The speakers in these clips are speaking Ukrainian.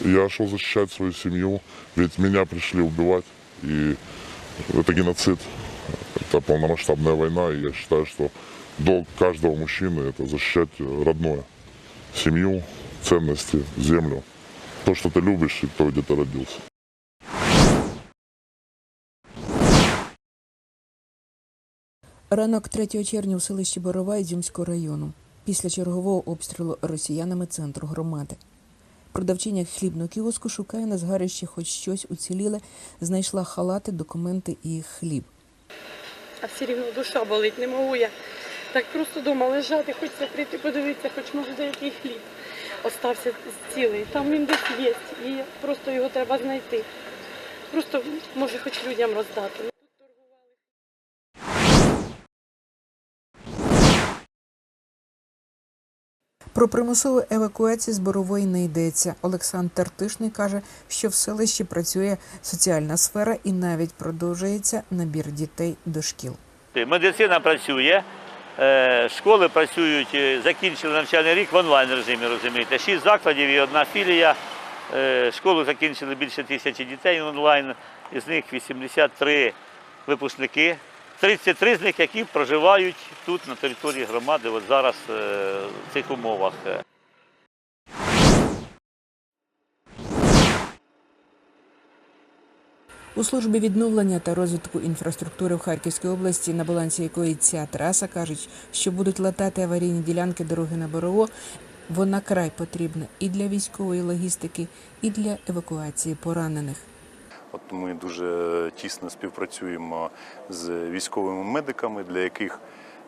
Я шел защищать свою семью, ведь меня пришли убивать. И это геноцид, это полномасштабная война. И я считаю, что долг каждого мужчины – это защищать родное. Семью, ценности, землю. То, что ты любишь и то, где ты родился. Ранок 3 червня у селищі Борова Ізюмського району. Після чергового обстрілу росіянами центру громади. Продавчиня хлібного кіоску шукає на згарищі хоч щось уціліле, знайшла халати, документи і хліб. А все рівно душа болить, не можу я. Так просто вдома лежати, хочеться прийти подивитися, хоч може деякий хліб остався цілий. Там він десь є, і просто його треба знайти. Просто може хоч людям роздати. Про примусову евакуацію з Борової не йдеться. Олександр Тартишний каже, що в селищі працює соціальна сфера і навіть продовжується набір дітей до шкіл. Медицина працює, е, школи працюють, е, закінчили навчальний рік в онлайн режимі, розумієте. Шість закладів і одна філія. Е, Школу закінчили більше тисячі дітей онлайн, із них 83 випускники. 33 з них, які проживають тут, на території громади, от зараз е, в цих умовах. У службі відновлення та розвитку інфраструктури в Харківській області, на балансі якої ця траса кажуть, що будуть латати аварійні ділянки дороги на Борово. Вона край потрібна і для військової логістики, і для евакуації поранених. От ми дуже тісно співпрацюємо з військовими медиками, для яких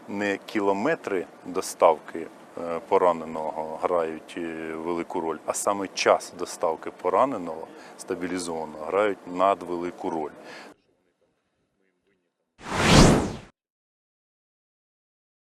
не кілометри доставки е, пораненого грають е, велику роль, а саме час доставки пораненого стабілізованого грають надвелику роль.